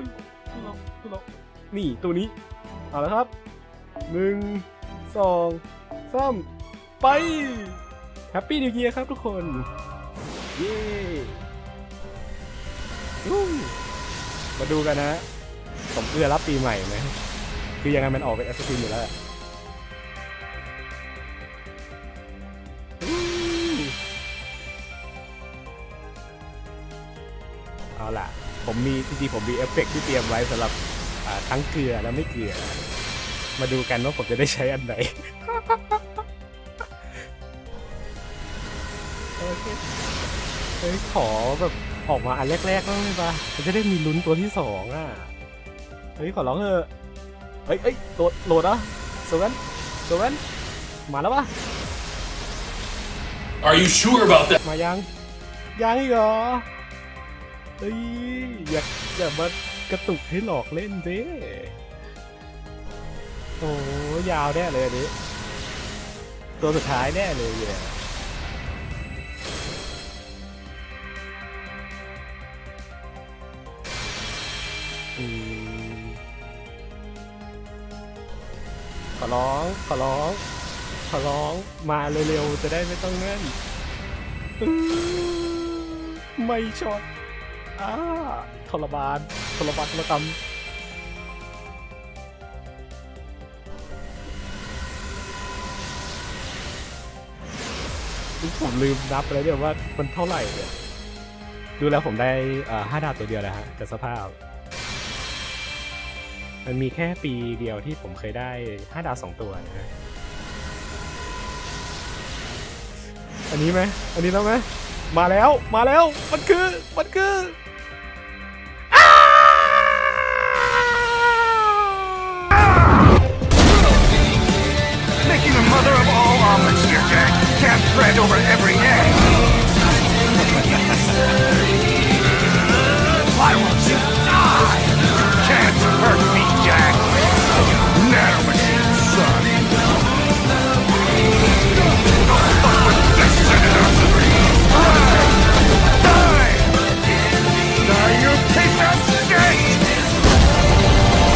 ยเราเรานี่ตัวนี้ เอาละครับหนึ่งสองสามไปแฮปปี้นิว e ย r ครับทุกคน เย้มาดูกันนะผมเอื้อรับปีใหม่ไหมคือยังไงมันออกเป็นแอสซินอยู่แล้วแหละเอาล่ะ ผมมีจริงๆผมมีเอฟเฟกต์ที่เตรียมไว้สำหรับอ่าทั้งเกลือและไม่เกลือ มาดูกันว่าผมจะได้ใช้อันไหน โอเคเฮ้ยขอแบบออกมาอันแรกๆบ้างได้ปะมันจะได้มีลุ้นตัวที่สองอะ เฮ้ยขอร้องเถอะเฮ้ยเฮ้ยโหลดโหลดอะสวนสวนมาแล้วปะ Are you sure about that? มายัง ยังอีกเหรอ เฮ้ยอย่าอย่ามากระตุกให้หลอกเล่นเด้โอ้ยาวแน่เลยอันนี้ ตัวสุดท้ายแน่เลยเนี่ยขอร้อง ขอร้อง ขอร้อง มาเร็วๆ จะได้ไม่ต้องเงื่อนอื้อไม่ช็อต อ้าทรมานทรมานทรกรรมผมลืมนับไปแล้วเนี่ยว่ามันเท่าไหร่เนี่ยดูแล้วผมได้ห้าดาวตัวเดียวแล้วฮะแต่สภาพ มันมีแค่ปีเดียวที่ผมเคยได้ห้าดาวสองตัวนะฮะอันนี้ไหมอันนี้แล้วไหมมาแล้วมาแล้วมันคือมันคือ every day.